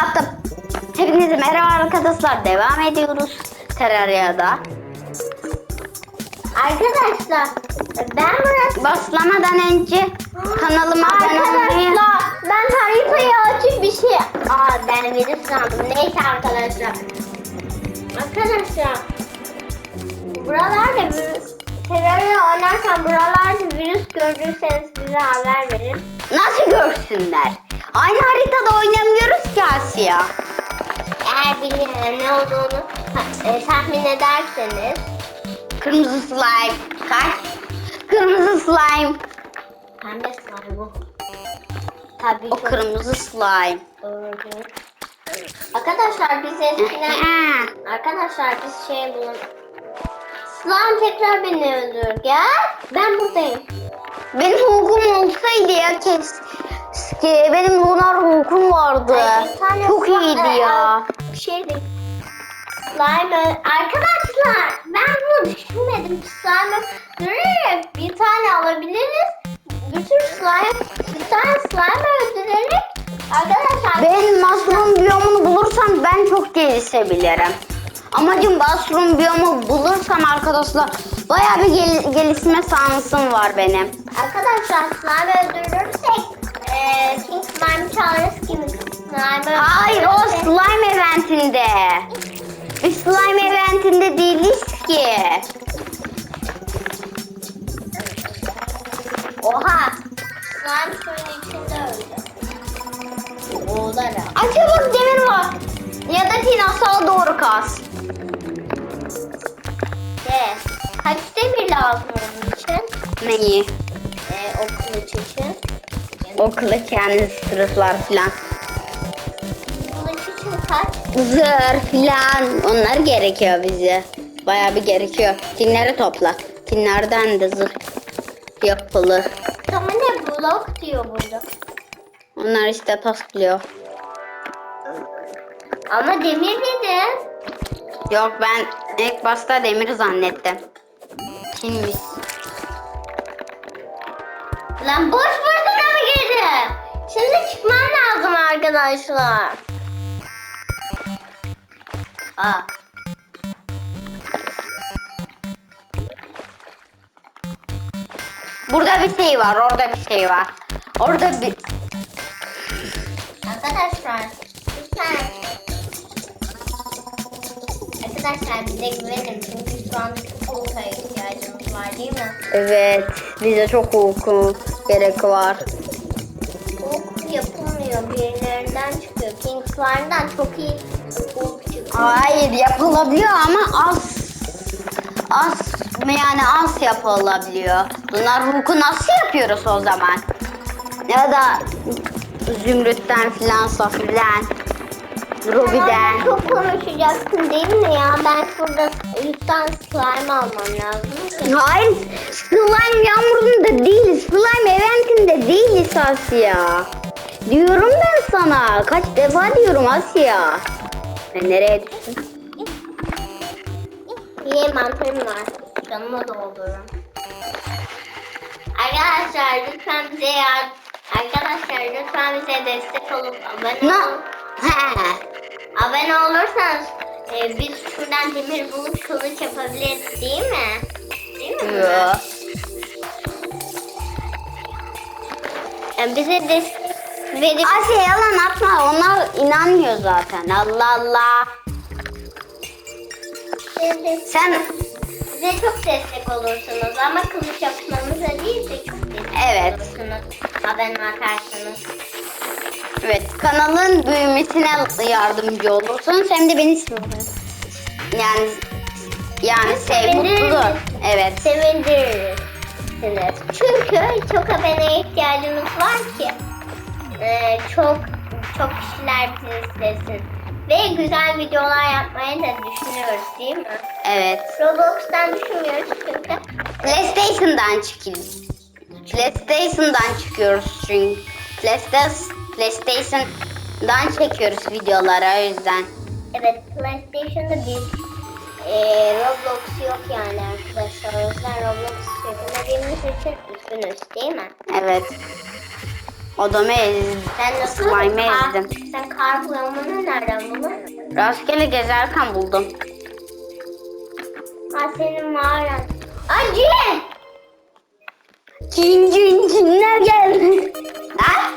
Fırlattım. Hepinize merhaba arkadaşlar. Devam ediyoruz Terraria'da. Arkadaşlar ben burası Başlamadan önce kanalıma abone olmayı... Arkadaşlar ben haritayı açıp bir şey Aa ben virüs sandım neyse arkadaşlar Arkadaşlar Buralarda virüs Terörle oynarken buralarda virüs gördüyseniz bize haber verin Nasıl görsünler? Aynı haritada oynamıyoruz ki Asya. Eğer bilin ne olduğunu e, tahmin ederseniz Kırmızı slime. Kaç? Kırmızı slime. Pembe slime bu Tabii O kırmızı slime. doğru. Arkadaşlar biz eskiden Arkadaşlar biz şey bulun. Slime tekrar beni öldür. Gel. Ben buradayım. Benim hukum olsaydı ya kes. Ki benim lunar hukum vardı. Ay, tane Çok slime- iyiydi ya. Bir şey değil. Slime ö- Arkadaşlar ben bunu düşünmedim. Slime bir tane alabiliriz. Bütün slime bir tane slime öldürerek Arkadaşlar Ben mushroom biyomunu bulursam ben çok gelişebilirim. Amacım mushroom biyomu bulursam arkadaşlar bayağı bir gel- gelişme şansım var benim. Arkadaşlar slime öldürürsek King Slime çağırırız gibi slime Hayır o slime eventinde. Biz slime eventinde değiliz ki. Oha! Slime suyun içinde öldü. Boğularak. Ay çabuk demir var. Ya da Tina sağa doğru kaz. De. Kaç demir lazım onun için? Neyi? Ee, o kılıç için. O kılıç yani sırıklar filan. Zırh filan onlar gerekiyor bize. Bayağı bir gerekiyor. Tinleri topla. Tinlerden de zırh yapılır. Ama ne blok diyor burada. Onlar işte taslıyor. Ama demir dedi. Yok ben ilk başta demir zannettim. Kimmiş? Lan boş girdi? Şimdi çıkmam lazım arkadaşlar. Aa. Burada bir şey var, orada bir şey var. Orada bir... Arkadaşlar lütfen. Arkadaşlar bize güvenin çünkü şu an çok uykuya ihtiyacımız var değil mi? Evet, bize çok uyku gerek var. Birilerinden çıkıyor. King Slime'dan çok iyi uyku çıkıyor. Hayır yapılabiliyor ama az az yani az yapılabiliyor. Bunlar huku nasıl yapıyoruz o zaman? Ya da zümrütten filan safirden, rubiden. Sen çok konuşacaksın değil mi ya? Ben şurada 100 tane slime almam lazım. Hayır, slime yağmurunda değiliz. Slime eventinde değiliz Asya. Diyorum ben sana. Kaç defa diyorum Asya. Ben nereye düştüm? Yine mantarım var. Canıma doldururum. Arkadaşlar lütfen bize yardım Arkadaşlar lütfen bize destek olup abone Ne? olun. Abone olursanız e, biz şuradan demir bulup kılıç yapabiliriz değil mi? Değil mi? Yani bize destek verip Asya yalan atma. Onlar inanmıyor zaten. Allah Allah. Sen bize çok destek olursunuz ama kılıç yapmamıza değil de çok destek Evet. olursunuz. Abone atarsanız. evet kanalın büyümesine yardımcı olursun. Hem de beni yani yani sev mutlu. Evet. sevindirirsiniz. Çünkü çok aboneye ihtiyacımız var ki e, çok çok kişiler bizi izlesin. Ve güzel videolar yapmayı da düşünüyoruz değil mi? Evet. Roblox'tan düşünmüyoruz çünkü PlayStation'dan çıkıyoruz. PlayStation'dan çıkıyoruz çünkü. PlayStation PlayStation'dan çekiyoruz videoları o yüzden. evet PlayStation'da bir e, Roblox yok yani arkadaşlar. O yüzden Roblox çekemediğimiz için üzgünüz değil mi? Evet. Adamı ezdim. Sen nasıl Slime'ı kar, ezdim. sen kar boyamanı nereden buldun? Rastgele gezerken buldum. Ha senin mağaran. Acı! Cin cin cinler geldi. Ha?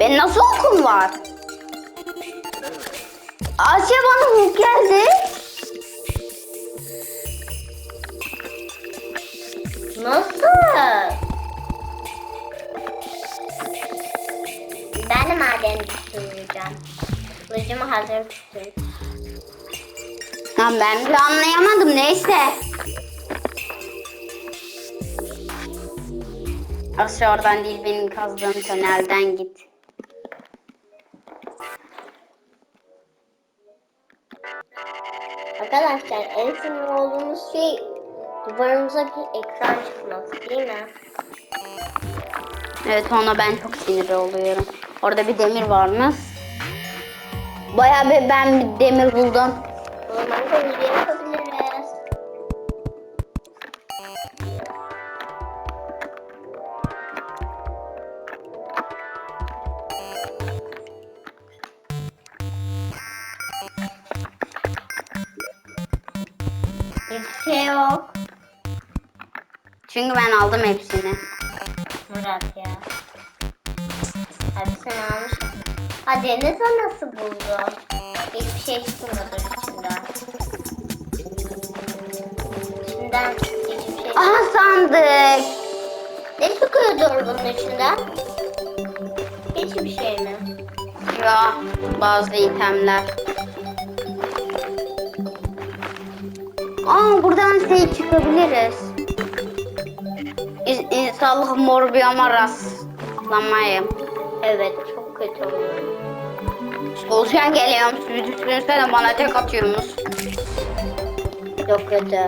Ben nasıl okum var? Asya bana Hulk geldi. Kılıcımı hazır tutayım. Lan ben bir anlayamadım neyse. Asya oradan değil benim kazdığım tünelden git. Arkadaşlar en sinir olduğumuz şey duvarımıza bir ekran çıkması değil mi? Evet ona ben çok sinir oluyorum. Orada bir demir varmış. Bayağı bir ben bir demir buldum. Normalde hızlı yapabiliriz. Bir şey yok. Çünkü ben aldım hepsini. Murat ya. Hepsini almış. Ha Deniz o nasıl buldu? Hiçbir şey çıkmadı içinden. İçinden hiçbir şey Aha sandık. Ne çıkıyordu bunun içinden? Hiçbir şey mi? Ya bazı itemler. Aa buradan şey çıkabiliriz. İnşallah mor bir ama rastlamayayım. Olcan geliyorum. Siz düşünsene bana tek atıyorsunuz. Çok kötü.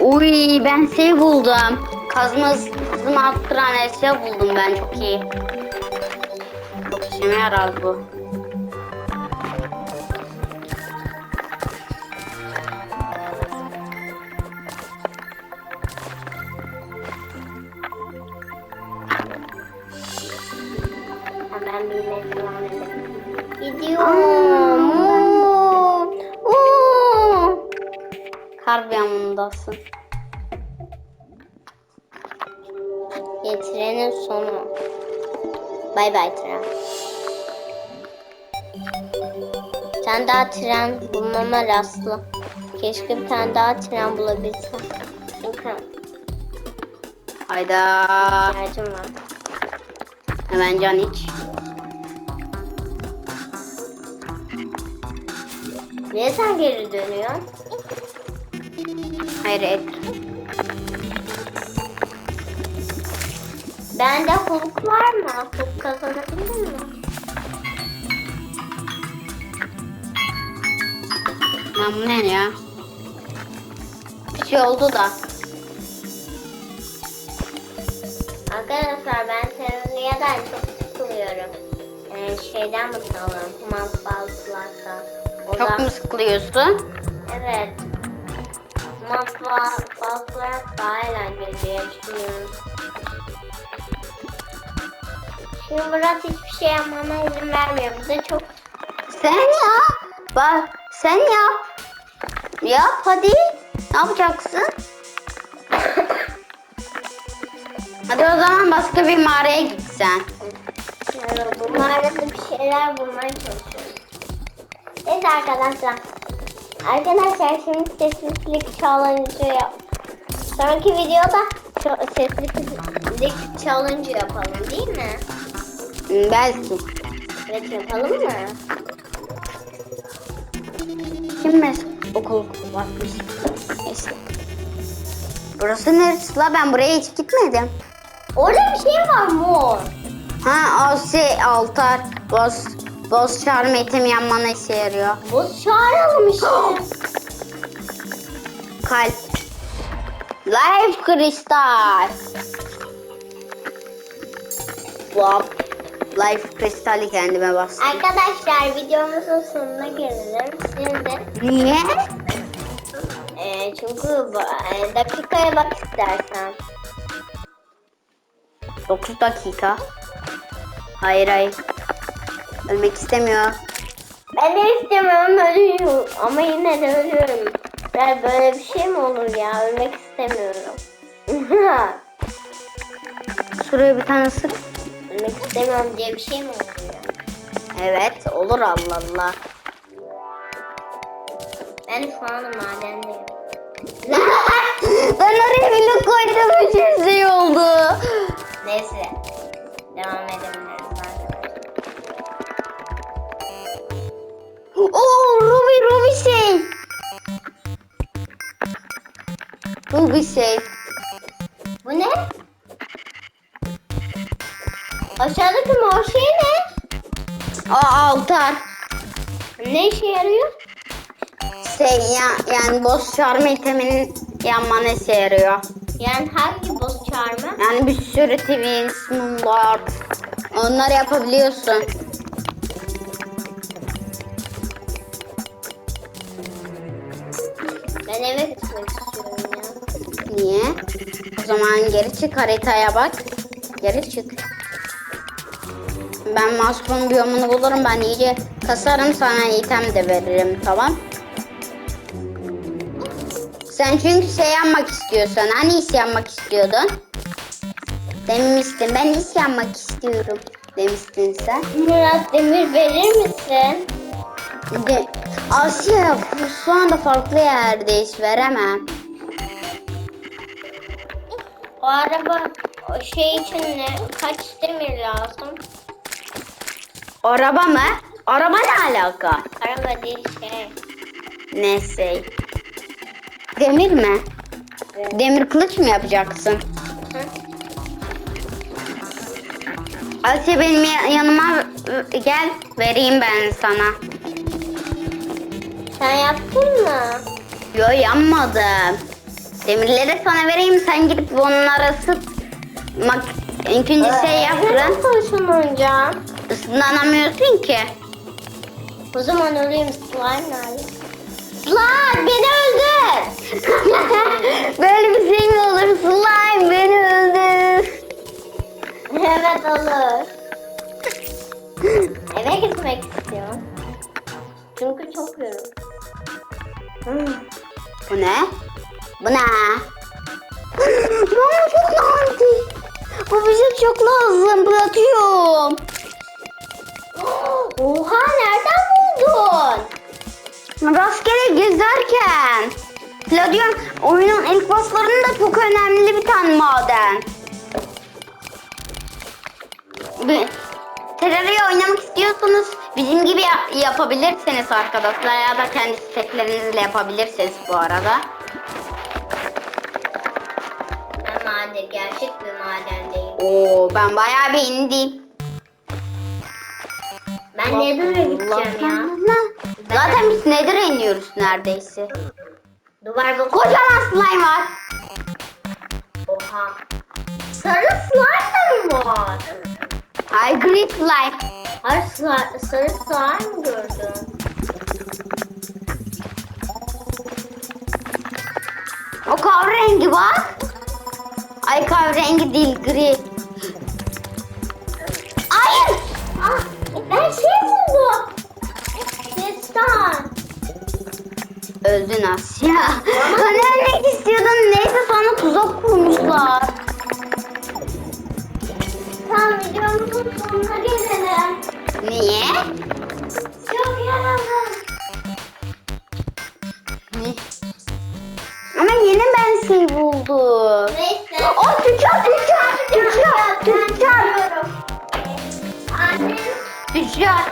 Uy ben şey buldum. Kazma hızımı arttıran eşya buldum ben çok iyi. Çok işime yarar bu. Hemen bilmeye devam. Gidiyorum. Oo. Oo. Kar bir yanındasın. Getirenin sonu. Bay bay tren. Bir tane daha tren bulmama rastlı. Keşke bir tane daha tren bulabilsem. Çünkü Hayda. ihtiyacım var. Hemen can iç. Niye sen geri dönüyorsun? Hayır et. Bende Hulk var mı? Hulk kazanabilir mi? Lan bu ne ya? Bir şey oldu da. Arkadaşlar ben Terraria'dan çok sıkılıyorum. Ee, şeyden bakalım. Matbaasılardan. O Çok mu sıkılıyorsun? Evet. Matbaasılar daha eğlenceli diye düşünüyorum. Şimdi Murat hiçbir şey yapmama izin vermiyor. Da çok Sen yap. Bak sen yap. Yap hadi. Ne yapacaksın? hadi o zaman başka bir mağaraya git sen. Yani bu mağarada bir şeyler bulmaya çalışıyorum. Evet arkadaşlar. Arkadaşlar şimdi sessizlik challenge yap. Sonraki videoda sessizlik challenge yapalım değil mi? Hmm, Belki. Evet yapalım mı? Kim okul bakmış. Neyse. Burası neresi la? Ben buraya hiç gitmedim. Orada bir şey var mor. Ha o şey altar. Boz, boz çağrı metim yanmana işe yarıyor. Boz çağıralım işte. Kalp. Life kristal. Wow. Life kristali kendime bastım. Arkadaşlar videomuzun sonuna gelelim. Şimdi Niye? e, çünkü bu- e, dakikaya bak istersen. 9 dakika. Hayır hayır. Ölmek istemiyor. Ben de istemiyorum ölüyorum ama yine de ölüyorum. Ben böyle bir şey mi olur ya? Ölmek istemiyorum. Şuraya bir tane sık. Ölmek istemiyorum diye bir şey mi olur ya? Evet olur Allah Allah. Ben şu anda madendeyim. ben oraya bile koydum için şey oldu. Neyse. Devam edebiliriz Oo Ruby Ruby şey. Ruby şey. Bu ne? Aşağıdaki mor şey ne? Aa altar. Ne işe yarıyor? Şey ya, yani boss çağırma iteminin yanmanı işe yarıyor. Yani hangi boss çağırma? Yani bir sürü twins, mumlar. Onları yapabiliyorsun. Niye? O zaman geri çık haritaya bak. Geri çık. Ben masum biyomunu bulurum. Ben iyice kasarım sana item de veririm tamam. Sen çünkü şey yapmak istiyorsun. Hani iş yapmak istiyordun? Demiştin. Ben iş yapmak istiyorum. Demiştin sen. Murat Demir verir misin? De, Asya şu anda farklı yerdeyiz. Veremem. O araba o şey için ne? Kaç demir lazım? Araba mı? Araba ne alaka? Araba değil şey. Neyse. Demir mi? Demir kılıç mı yapacaksın? Hı? Asya benim ya- yanıma gel vereyim ben sana. Sen yaptın mı? Yo yanmadım. Demirleri sana vereyim sen gidip onları ısıt. Mak ilk önce şey yap. Neden ısınınca? Isınamıyorsun ki. O zaman öleyim slime nerede? Slime beni öldür. Böyle bir şey mi olur? Slime beni öldür. evet olur. Eve gitmek istiyorum. Çünkü çok yoruldum. Bu ne? Bu ne? Bana çok lazım. Bu bize çok lazım. Bırakıyorum. Oha nereden buldun? Rastgele gezerken. Palladium oyunun ilk bosslarında çok önemli bir tane maden. Bir, oynamak istiyorsanız bizim gibi ya- yapabilirsiniz arkadaşlar ya da kendi setlerinizle yapabilirsiniz bu arada. Madendeyim. Oo ben bayağı bir indim. Ben Nether'a gideceğim ya. Zaten biz Nether'a iniyoruz neredeyse. Duvar bak. Kocaman slime var. Oha. Sarı slime mı var? Ay green slime. Hayır sarı, sarı slime gördüm. O kahverengi bak. Ay kahverengi değil gri. Hayır. Ah, ben şey buldum. Destan. Öldün Asya. Hani ölmek istiyordun neyse sana tuzak kurmuşlar. Tamam videomuzun sonuna gelelim. Niye? Çok yoruldum. Ne? Ama yeni ben şey buldum. Yeah.